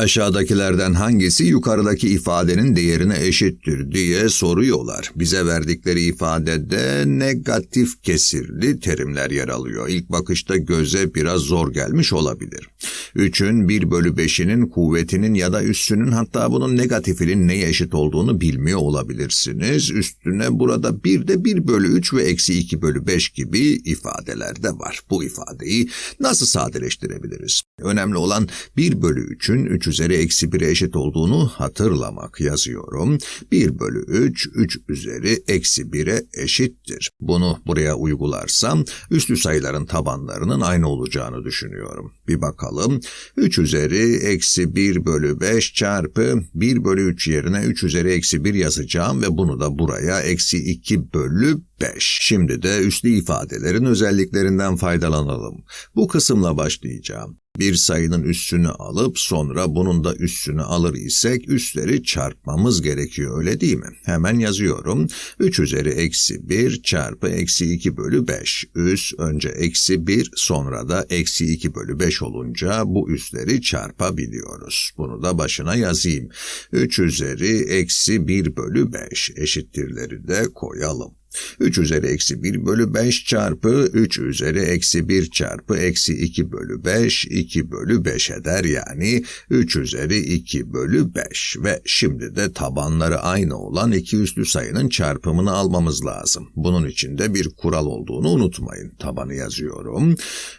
Aşağıdakilerden hangisi yukarıdaki ifadenin değerine eşittir diye soruyorlar. Bize verdikleri ifadede negatif kesirli terimler yer alıyor. İlk bakışta göze biraz zor gelmiş olabilir. 3'ün 1 bölü 5'inin kuvvetinin ya da üssünün hatta bunun negatifinin neye eşit olduğunu bilmiyor olabilirsiniz. Üstüne burada bir de 1 bölü 3 ve eksi 2 bölü 5 gibi ifadeler de var. Bu ifadeyi nasıl sadeleştirebiliriz? Önemli olan 1 bölü 3'ün 3 üzeri eksi 1'e eşit olduğunu hatırlamak yazıyorum. 1 bölü 3, 3 üzeri eksi 1'e eşittir. Bunu buraya uygularsam üslü sayıların tabanlarının aynı olacağını düşünüyorum. Bir bakalım. 3 üzeri eksi 1 bölü 5 çarpı 1 bölü 3 yerine 3 üzeri eksi 1 yazacağım ve bunu da buraya eksi 2 bölü 5. Şimdi de üslü ifadelerin özelliklerinden faydalanalım. Bu kısımla başlayacağım. Bir sayının üssünü alıp sonra bunun da üssünü alır isek üsleri çarpmamız gerekiyor öyle değil mi? Hemen yazıyorum. 3 üzeri eksi 1 çarpı eksi 2 bölü 5. Üs önce eksi 1 sonra da eksi 2 bölü 5 olunca bu üsleri çarpabiliyoruz. Bunu da başına yazayım. 3 üzeri eksi 1 bölü 5 eşittirleri de koyalım. 3 üzeri eksi 1 bölü 5 çarpı 3 üzeri eksi 1 çarpı eksi 2 bölü 5 2 bölü 5 eder yani 3 üzeri 2 bölü 5 ve şimdi de tabanları aynı olan iki üslü sayının çarpımını almamız lazım. Bunun için de bir kural olduğunu unutmayın. Tabanı yazıyorum.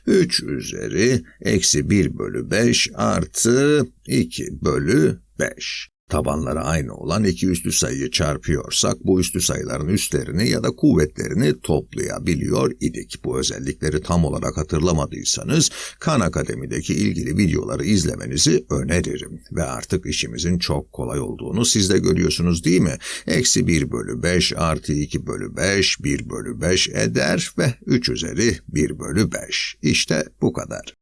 3 üzeri eksi 1 bölü 5 artı 2 bölü 5. Tabanları aynı olan iki üslü sayıyı çarpıyorsak bu üslü sayıların üstlerini ya da kuvvetlerini toplayabiliyor idik. Bu özellikleri tam olarak hatırlamadıysanız Kan Akademi'deki ilgili videoları izlemenizi öneririm. Ve artık işimizin çok kolay olduğunu siz de görüyorsunuz değil mi? Eksi 1 bölü 5 artı 2 bölü 5 1 bölü 5 eder ve 3 üzeri 1 bölü 5. İşte bu kadar.